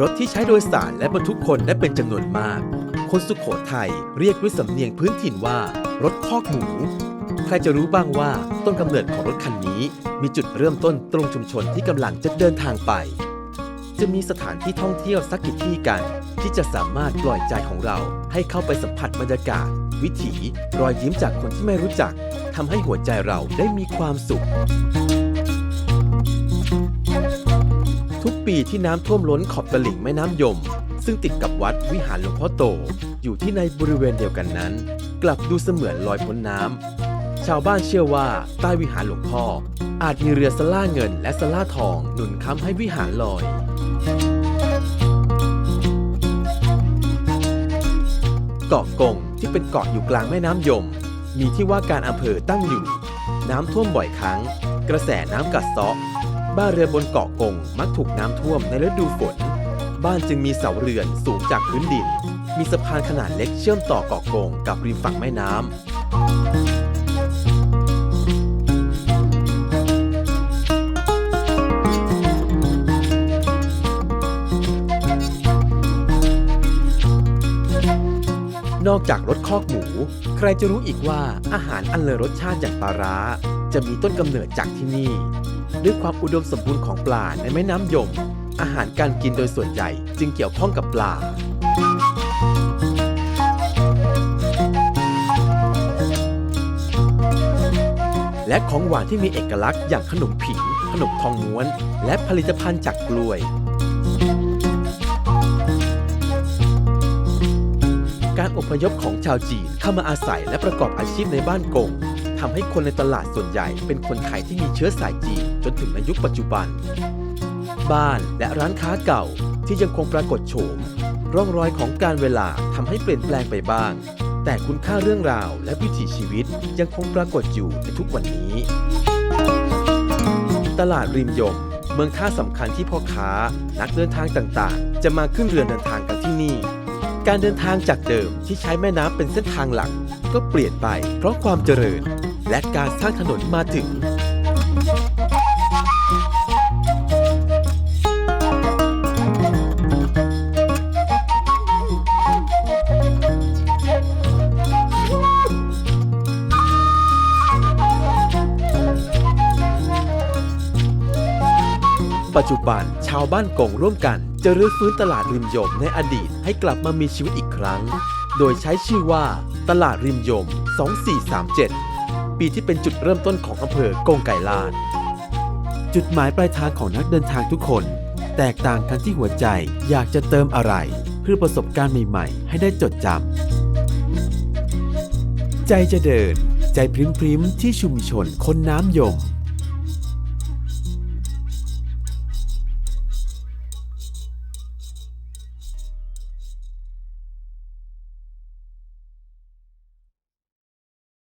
รถที่ใช้โดยสารและบรรทุกคนได้เป็นจำนวนมาก คนสุขโขทัยเรียกด้วยสำเนียงพื้นถิ่นว่า รถคอกหมู ใครจะรู้บ้างว่าต้นกำเนิดของรถคันนี้ มีจุดเริ่มต้นตรงชุมชนที่กำลังจะเดินทางไป จะมีสถานที่ท่องเที่ยวสักกี่ที่กัน ที่จะสามารถปล่อยใจของเราให้เข้าไปสัมผัสบรรยากาศ วิถี รอยยิ้มจากคนที่ไม่รู้จักทำให้หัวใจเราได้มีความสุข ปีที่น้ำท่วมล้นขอบตลิ่งแม่น้ำยม ซึ่งติดกับวัดวิหารหลวงพ่อโต อยู่ที่ในบริเวณเดียวกันนั้น กลับดูเสมือนลอยพ้นน้ำ ชาวบ้านเชื่อว่าใต้วิหารหลวงพ่อ อาจมีเรือสล่าเงินและสล่าทองหนุนค้ำให้วิหารลอยเกาะกงที่เป็นเกาะอยู่กลางแม่น้ำยม มีที่ว่าการอำเภอตั้งอยู่ น้ำท่วมบ่อยครั้ง กระแสน้ำกัดเซาะ บ้านเรือนบนเกาะกงมักถูกน้ำท่วมในฤดูฝน บ้านจึงมีเสาเรือนสูงจากพื้นดิน มีสะพานขนาดเล็กเชื่อมต่อเกาะกงกับริมฝั่งแม่น้ำ นอกจากรสคอกหมู ใครจะรู้อีกว่าอาหารอันเลอรสชาติอย่างปลาร้า จะมีต้นกำเนิดจากที่นี่ ด้วยความอุดมสมบูรณ์ของปลาในแม่น้ำยม อาหารการกินโดยส่วนใหญ่จึงเกี่ยวข้องกับปลา และของหวานที่มีเอกลักษณ์อย่างขนมผิง ขนมทองม้วน และผลิตภัณฑ์จากกล้วย การอพยพของชาวจีนเข้ามาอาศัยและประกอบอาชีพในบ้านกงทำให้คนในตลาดส่วนใหญ่เป็นคนไทยที่มีเชื้อสายจีนจนถึงในยุคปัจจุบัน บ้านและร้านค้าเก่าที่ยังคงปรากฏโฉม ร่องรอยของการเวลาทำให้เปลี่ยนแปลงไปบ้าง แต่คุณค่าเรื่องราวและวิถีชีวิตยังคงปรากฏอยู่ในทุกวันนี้ ตลาดริมยม เมืองท่าสำคัญที่พ่อค้า นักเดินทางต่างๆ จะมาขึ้นเรือเดินทางกันที่นี่ การเดินทางจากเดิมที่ใช้แม่น้ำเป็นเส้นทางหลัก ก็เปลี่ยนไปเพราะความเจริญ และการสร้างถนนมาถึง ปัจจุบันชาวบ้านกงร่วมกันจะรื้อฟื้นตลาดริมยมในอดีตให้กลับมามีชีวิตอีกครั้ง โดยใช้ชื่อว่าตลาดริมยม 2437 ปีที่เป็นจุดเริ่มต้นของอำเภอกงไก่ลาดจุดหมายปลายทางของนักเดินทางทุกคน แตกต่างกันที่หัวใจอยากจะเติมอะไร เพื่อประสบการณ์ใหม่ๆ ให้ได้จดจำ ใจจะเดิน ใจพริ้มๆที่ชุมชนคนน้ำยม